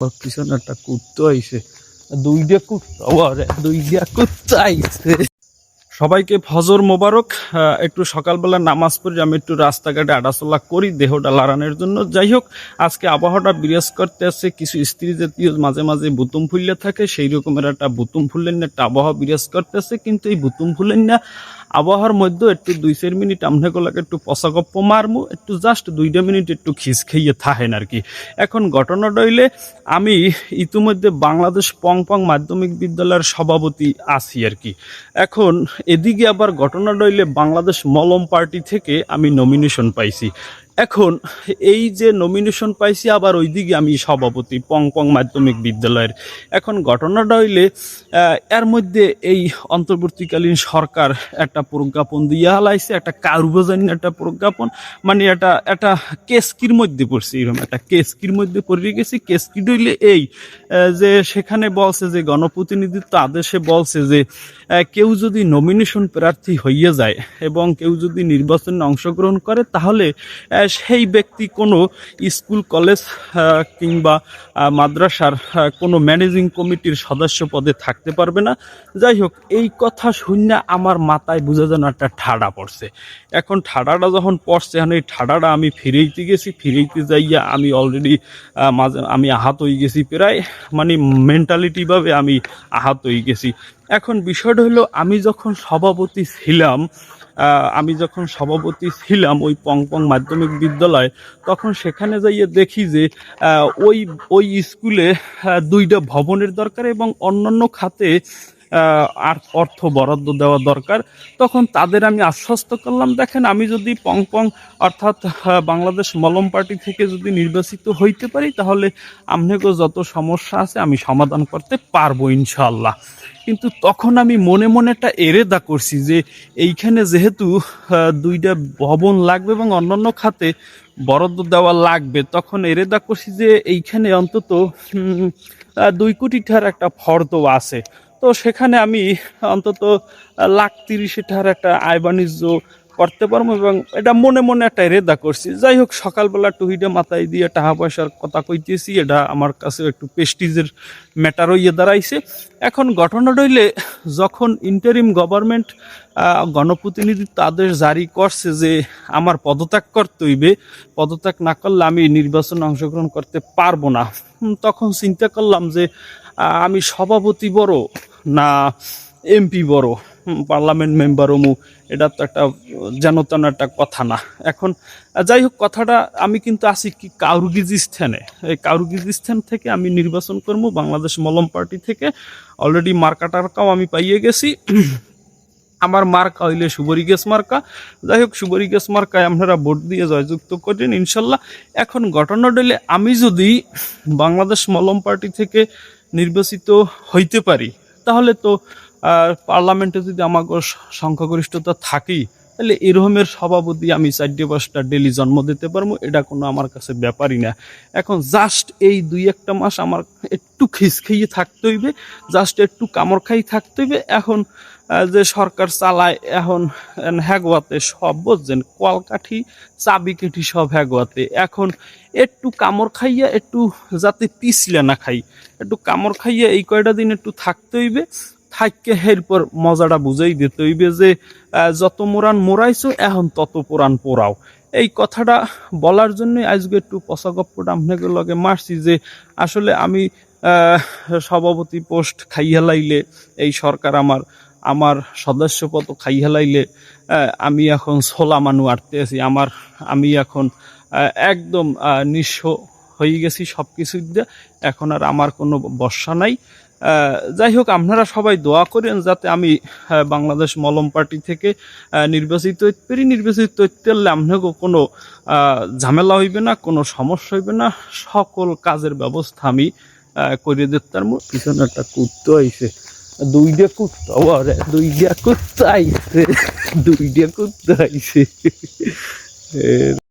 পিছনে একটা কুত্তা কুত্তা কুত্তা সবাইকে ফজর মোবারক একটু সকালবেলা নামাজ পড়ে আমি একটু রাস্তাঘাটে আটাচলা করি, দেহটা লাড়ানোর জন্য। যাই হোক, আজকে আবহাওয়াটা বিরাজ করতে আছে, কিছু স্ত্রী জাতীয় মাঝে মাঝে বুতুম ফুললে থাকে সেই রকমের একটা বুতুম ফুলের একটা আবহাওয়া বিরাজ করতে করতেছে কিন্তু এই বুতুম ফুলের না আবহাওয়ার মধ্যে একটু দুই চার মিনিট আমনেগুলোকে একটু পশাগপ্প মারমু, একটু জাস্ট দুইটা মিনিট একটু খিস খেয়ে থাকেন আর কি। এখন ঘটনা রইলে আমি ইতিমধ্যে বাংলাদেশ পং পং মাধ্যমিক বিদ্যালয়ের সভাপতি আছি আর কি। এখন এদিকে আবার ঘটনা রইলে বাংলাদেশ মলম পার্টি থেকে আমি নমিনেশন পাইছি। এখন এই যে নমিনেশন পাইছি, আবার ওইদিকে আমি সভাপতি, পং পং মাধ্যমিক বিদ্যালয়ের। এখন ঘটনাটা হইলে এর মধ্যে এই অন্তর্বর্তীকালীন সরকার একটা প্রজ্ঞাপন দিয়ে হালাইছে একটা কারুবাজানি একটা প্রজ্ঞাপন। মানে একটা একটা কেসকির মধ্যে পড়ছে এরকম একটা কেসকির মধ্যে পড়ে গেছি। কেসকি হইলে এই যে সেখানে বলছে যে গণপ্রতিনিধিত্ব আদেশে বলছে যে কেউ যদি নমিনেশন প্রার্থী হইয়া যায় এবং কেউ যদি নির্বাচনে অংশগ্রহণ করে, তাহলে সেই ব্যক্তি কোনো স্কুল, কলেজ কিংবা মাদ্রাসার কোনো ম্যানেজিং কমিটির সদস্য পদে থাকতে পারবে না। যাই হোক, এই কথা শুনে আমার মাথায় বুঝা যেন একটা ঠাডা পড়ছে। এখন ঠাডাটা যখন পড়ছে, এখন এই ঠাডাটা আমি ফিরেইতে গেছি, ফিরেইতে যাইয়া আমি অলরেডি মাঝে, আমি আহাত হয়ে গেছি প্রায় মানে মেন্টালিটিভাবে আমি আহাত হয়ে গেছি। এখন বিষয়টা হলো, আমি যখন সভাপতি ছিলাম আমি যখন সভাপতি ছিলাম ওই পং পং মাধ্যমিক বিদ্যালয়, তখন সেখানে যাইয়ে দেখি যে ওই ওই স্কুলে দুইটা ভবনের দরকার এবং অন্যান্য খাতে অর্থ বরাদ্দ দেওয়া দরকার। তখন তাদের আমি আশ্বস্ত করলাম, দেখেন, আমি যদি পং পং অর্থাৎ বাংলাদেশ মলম পার্টি থেকে যদি নির্বাচিত হইতে পারি, তাহলে আপনাকেও যত সমস্যা আছে, আমি সমাধান করতে পারব ইনশাল্লাহ কিন্তু তখন আমি মনে মনে একটা এরেদা করছি যে এইখানে যেহেতু দুইটা ভবন লাগবে এবং অন্যান্য খাতে বরাদ্দ দেওয়া লাগবে, তখন এরেদা করছি যে এইখানে অন্তত দুই কোটি টাকার একটা ফর্দ আছে। তো সেখানে আমি অন্তত লাখ তিরিশে টাকার একটা আয় বাণিজ্য করতে পারব এবং এটা মনে মনে একটা রেদা করছি। যাই হোক, সকালবেলা টুহিডে মাথায় দিয়ে টাকা পয়সার কথা কইতেছি, এটা আমার কাছে একটু পেস্টিজের ম্যাটার হইয়ে দাঁড়াইছে। এখন ঘটনা রইলে যখন ইন্টারিম গভর্নমেন্ট গণপ্রতিনিধিত্ব আদেশ জারি করছে যে আমার পদত্যাগ করতে হইবে, পদত্যাগ না করলে আমি নির্বাচনে অংশগ্রহণ করতে পারব না। তখন চিন্তা করলাম যে আমি সভাপতি বড় না এমপি বড়? পার্লামেন্ট মেম্বার অমু, এটা তো একটা যেন তেন একটা কথা না। এখন, যাই হোক, কথাটা আমি কিন্তু আছি কি কাউরগিজিস্তানে এই কাউরগিজিস্তান থেকে আমি নির্বাচন করব, বাংলাদেশ মলম পার্টি থেকে। অলরেডি মার্কা টার্কাও আমি পাইয়ে গেছি। আমার মার্কা হইলে সুবরি গ্যাস মার্কা যাই হোক সুবরি গ্যাস মার্কায় আপনারা ভোট দিয়ে জয়যুক্ত করেন, ইনশাল্লাহ। এখন ঘটনা হইলে আমি যদি বাংলাদেশ মলম পার্টি থেকে নির্বাচিত হইতে পারি, তাহলে তো পার্লামেন্টে যদি আমাকে সংখ্যাগরিষ্ঠতা থাকেই, তাহলে এরকমের সভাপতি আমি চারটে পাঁচটা ডেলি জন্ম দিতে পারব, এটা কোনো আমার কাছে ব্যাপারই না। এখন জাস্ট এই দুই একটা মাস আমার একটু খিস খেয়ে থাকতে হইবে জাস্ট একটু কামড় খাই থাকতে হইবে। এখন যে সরকার চালায়, এখন হ্যাগোয়াতে সব বুঝছেন, কলকাঠি, চাবি কেঠি সব হ্যাগোয়াতে এখন একটু কামড় খাইয়া একটু যাতে পিছলে না খাই, একটু কামড় খাইয়া এই কয়টা দিন একটু থাকতে হইবে থাককে এরপর মজাটা বুঝাই দিতে হইবে যে যত মোরান মোরাইছো, এখন তত পুরাণ পোড়াও এই কথাটা বলার জন্য আজকে একটু পচা গপ্পটা আপনাকে লগে মারছি যে, আসলে আমি সভাপতি পোস্ট খাইয়া লাইলে, এই সরকার আমার আমার সদস্য পদ খাইয়া লাইলে আমি এখন ছোলা মানু আটতে আছি। আমার, আমি এখন একদম নিঃস্ব হয়ে গেছি সব কিছু দিয়ে। এখন আর আমার কোনো বর্ষা নাই। যাই হোক, আপনারা সবাই দোয়া করেন যাতে আমি বাংলাদেশ মলম পার্টি থেকে নির্বাচিত পারি নির্বাচিত হইতে আপনাকে কোনো ঝামেলা হইবে না, কোনো সমস্যা হইবে না। সকল কাজের ব্যবস্থা আমি করে দিতে পারব। পিছনে একটা কুত্তা আইছে। দুইটা কুত্তা, ওরে, দুইটা কুত্তা আইছে। দুইটা কুত্তা আইছে।